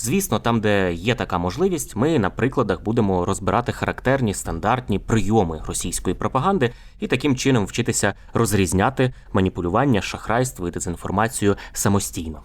Звісно, там, де є така можливість, ми на прикладах будемо розбирати характерні стандартні прийоми російської пропаганди і таким чином вчитися розрізняти маніпулювання, шахрайство і дезінформацію самостійно.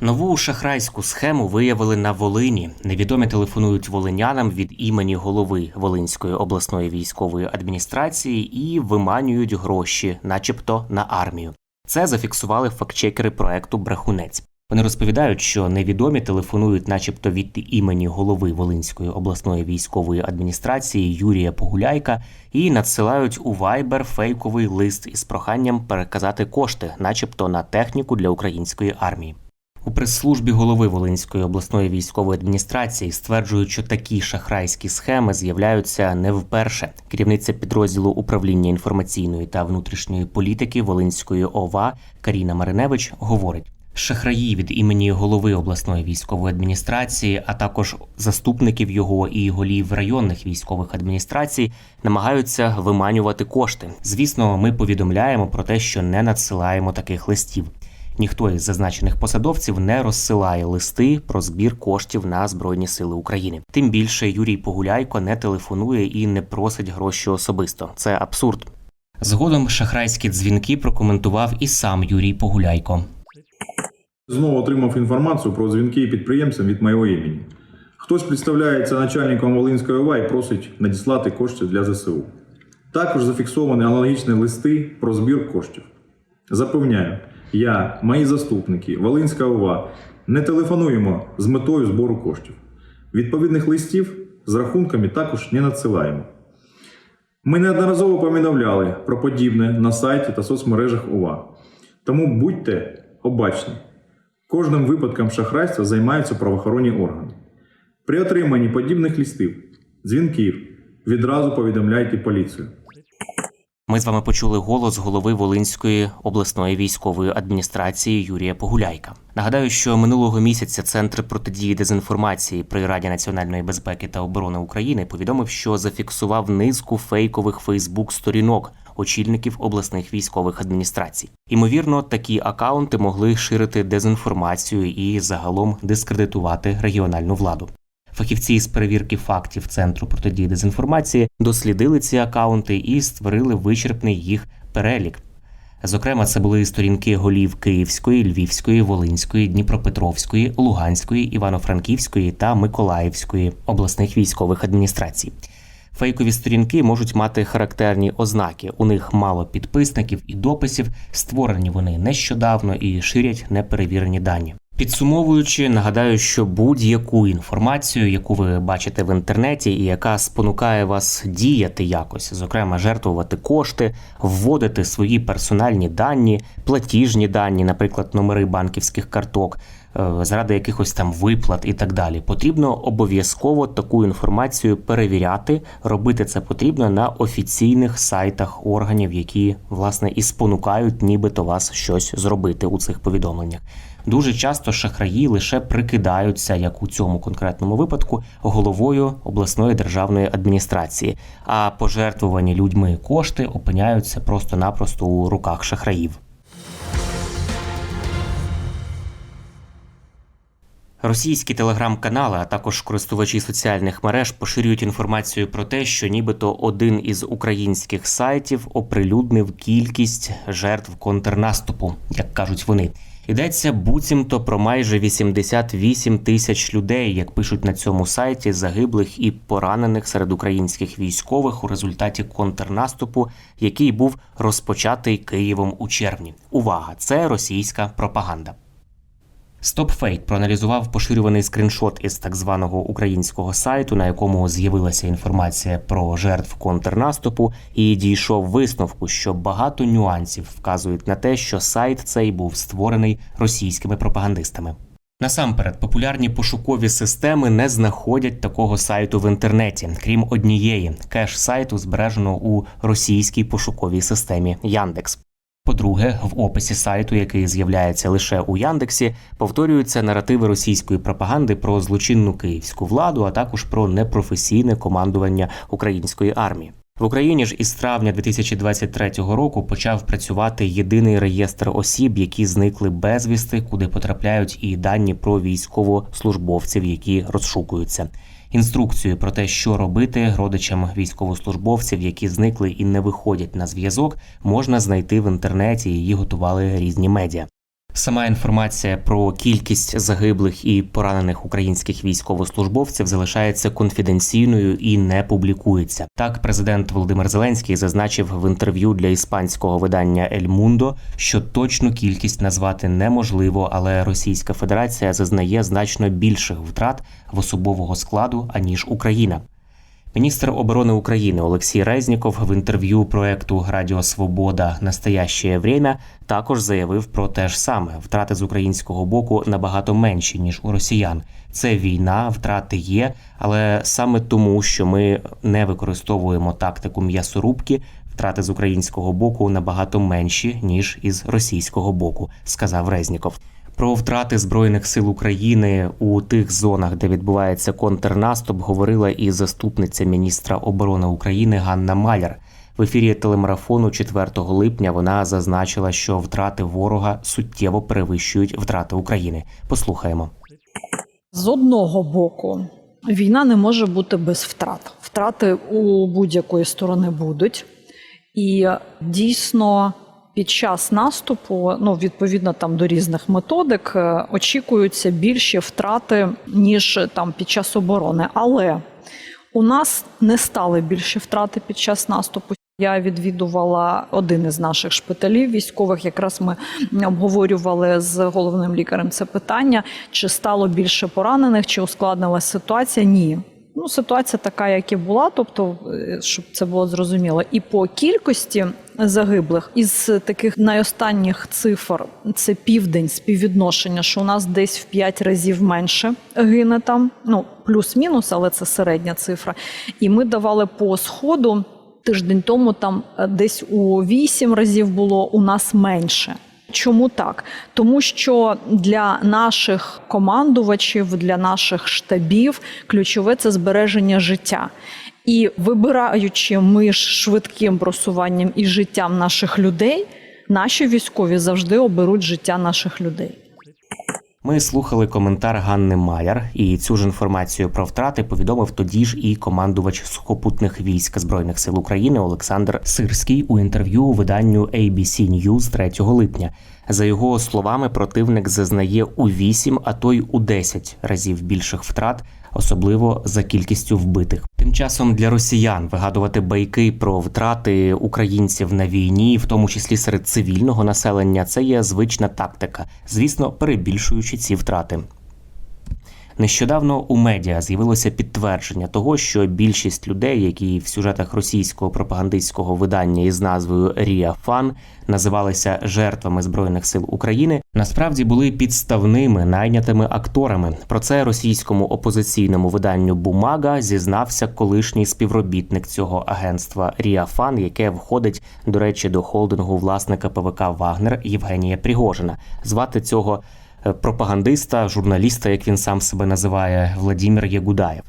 Нову шахрайську схему виявили на Волині. Невідомі телефонують волинянам від імені голови Волинської обласної військової адміністрації і виманюють гроші, начебто на армію. Це зафіксували фактчекери проекту Брехунець. Вони розповідають, що невідомі телефонують, начебто від імені голови Волинської обласної військової адміністрації Юрія Погуляйка, і надсилають у Viber фейковий лист із проханням переказати кошти, начебто на техніку для української армії. У прес-службі голови Волинської обласної військової адміністрації стверджують, що такі шахрайські схеми з'являються не вперше. Керівниця підрозділу управління інформаційної та внутрішньої політики Волинської ОВА Каріна Мариневич говорить. Шахраї від імені голови обласної військової адміністрації, а також заступників його і голів районних військових адміністрацій намагаються виманювати кошти. Звісно, ми повідомляємо про те, що не надсилаємо таких листів. Ніхто із зазначених посадовців не розсилає листи про збір коштів на Збройні Сили України. Тим більше Юрій Погуляйко не телефонує і не просить гроші особисто. Це абсурд. Згодом шахрайські дзвінки прокоментував і сам Юрій Погуляйко. Знову отримав інформацію про дзвінки підприємцям від моєго імені. Хтось представляється начальником Волинської ОВА і просить надіслати кошти для ЗСУ. Також зафіксовані аналогічні листи про збір коштів. Запевняю, я, мої заступники, Волинська ОВА не телефонуємо з метою збору коштів. Відповідних листів з рахунками також не надсилаємо. Ми неодноразово повідомляли про подібне на сайті та соцмережах ОВА. Тому будьте обачні. Кожним випадком шахрайства займаються правоохоронні органи. При отриманні подібних листів, дзвінків відразу повідомляйте поліцію. Ми з вами почули голос голови Волинської обласної військової адміністрації Юрія Погуляйка. Нагадаю, що минулого місяця Центр протидії дезінформації при Раді національної безпеки та оборони України повідомив, що зафіксував низку фейкових Фейсбук-сторінок очільників обласних військових адміністрацій. Імовірно, такі акаунти могли ширити дезінформацію і загалом дискредитувати регіональну владу. Фахівці з перевірки фактів Центру протидії дезінформації дослідили ці акаунти і створили вичерпний їх перелік. Зокрема, це були сторінки голів Київської, Львівської, Волинської, Дніпропетровської, Луганської, Івано-Франківської та Миколаївської обласних військових адміністрацій. Фейкові сторінки можуть мати характерні ознаки. У них мало підписників і дописів, створені вони нещодавно і ширять неперевірені дані. Підсумовуючи, нагадаю, що будь-яку інформацію, яку ви бачите в інтернеті, і яка спонукає вас діяти якось, зокрема жертвувати кошти, вводити свої персональні дані, платіжні дані, наприклад, номери банківських карток, е, заради якихось там виплат і так далі, потрібно обов'язково таку інформацію перевіряти. Робити це потрібно на офіційних сайтах органів, які власне і спонукають, нібито вас щось зробити у цих повідомленнях. Дуже часто шахраї лише прикидаються, як у цьому конкретному випадку, головою обласної державної адміністрації, а пожертвувані людьми кошти опиняються просто-напросто у руках шахраїв. Російські телеграм-канали, а також користувачі соціальних мереж поширюють інформацію про те, що нібито один із українських сайтів оприлюднив кількість жертв контрнаступу, як кажуть вони. Йдеться буцімто про майже 88 тисяч людей, як пишуть на цьому сайті, загиблих і поранених серед українських військових у результаті контрнаступу, який був розпочатий Києвом у червні. Увага! Це російська пропаганда. StopFake проаналізував поширюваний скріншот із так званого українського сайту, на якому з'явилася інформація про жертв контрнаступу, і дійшов висновку, що багато нюансів вказують на те, що сайт цей був створений російськими пропагандистами. Насамперед, популярні пошукові системи не знаходять такого сайту в інтернеті, крім однієї кеш сайту збережено у російській пошуковій системі Яндекс. По-друге, в описі сайту, який з'являється лише у Яндексі, повторюються наративи російської пропаганди про злочинну київську владу, а також про непрофесійне командування української армії. В Україні ж із травня 2023 року почав працювати єдиний реєстр осіб, які зникли безвісти, куди потрапляють і дані про військовослужбовців, які розшукуються. Інструкцію про те, що робити родичам військовослужбовців, які зникли і не виходять на зв'язок, можна знайти в інтернеті. Її готували різні медіа. Сама інформація про кількість загиблих і поранених українських військовослужбовців залишається конфіденційною і не публікується. Так, президент Володимир Зеленський зазначив в інтерв'ю для іспанського видання Ель Мундо, що точну кількість назвати неможливо, але Російська Федерація зазнає значно більших втрат в особового складу аніж Україна. Міністр оборони України Олексій Резніков в інтерв'ю проекту Радіо Свобода Настояще время також заявив про те ж саме: втрати з українського боку набагато менші ніж у росіян. Це війна, втрати є, але саме тому, що ми не використовуємо тактику м'ясорубки, втрати з українського боку набагато менші ніж із російського боку, сказав Резніков. Про втрати збройних сил України у тих зонах, де відбувається контрнаступ, говорила і заступниця міністра оборони України Ганна Маляр. В ефірі телемарафону 4 липня вона зазначила, що втрати ворога суттєво перевищують втрати України. Послухаємо. З одного боку, війна не може бути без втрат. Втрати у будь-якої сторони будуть. І дійсно під час наступу, ну відповідно там до різних методик, е, очікуються більші втрати, ніж там під час оборони. Але у нас не стали більші втрати під час наступу. Я відвідувала один із наших шпиталів військових. Якраз ми обговорювали з головним лікарем це питання: чи стало більше поранених, чи ускладнилася ситуація? Ні. Ну, ситуація така, як і була, тобто, е, щоб це було зрозуміло. І по кількості загиблих із таких найостанніх цифр це південь співвідношення, що у нас десь в 5 разів менше гине там. Ну плюс-мінус, але це середня цифра. І ми давали по сходу тиждень тому там е, десь у 8 разів було у нас менше. Чому так? Тому що для наших командувачів, для наших штабів ключове це збереження життя. І вибираючи між швидким просуванням і життям наших людей, наші військові завжди оберуть життя наших людей. Ми слухали коментар Ганни Маляр, і цю ж інформацію про втрати повідомив тоді ж і командувач сухопутних військ збройних сил України Олександр Сирський у інтерв'ю у виданню ABC News 3 липня. За його словами, противник зазнає у 8, а то й у 10 разів більших втрат, особливо за кількістю вбитих. Тим часом для росіян вигадувати байки про втрати українців на війні, в тому числі серед цивільного населення, це є звична тактика, звісно, перебільшуючи ці втрати. Нещодавно у медіа з'явилося підтвердження того, що більшість людей, які в сюжетах російського пропагандистського видання із назвою Рія Фан називалися жертвами збройних сил України, насправді були підставними найнятими акторами. Про це російському опозиційному виданню Бумага зізнався колишній співробітник цього агентства Рія Фан, яке входить, до речі, до холдингу власника ПВК Вагнер Євгенія Пригожина. Звати цього пропагандиста, журналіста, як він сам себе називає, Владімір Ягудаєв.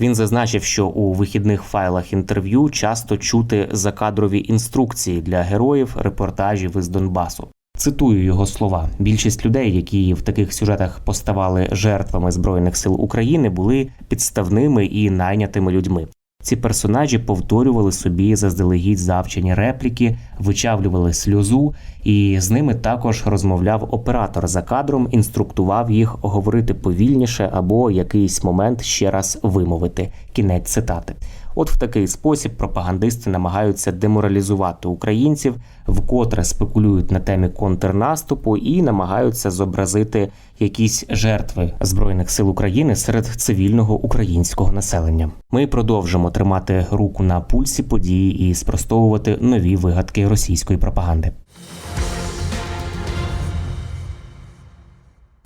Він зазначив, що у вихідних файлах інтерв'ю часто чути закадрові інструкції для героїв репортажів із Донбасу. Цитую його слова: більшість людей, які в таких сюжетах поставали жертвами збройних сил України, були підставними і найнятими людьми. Ці персонажі повторювали собі заздалегідь завчені репліки, вичавлювали сльозу, і з ними також розмовляв оператор за кадром, інструктував їх говорити повільніше або якийсь момент ще раз вимовити. Кінець цитати. От в такий спосіб пропагандисти намагаються деморалізувати українців, вкотре спекулюють на темі контрнаступу і намагаються зобразити якісь жертви збройних сил України серед цивільного українського населення. Ми продовжимо тримати руку на пульсі події і спростовувати нові вигадки російської пропаганди.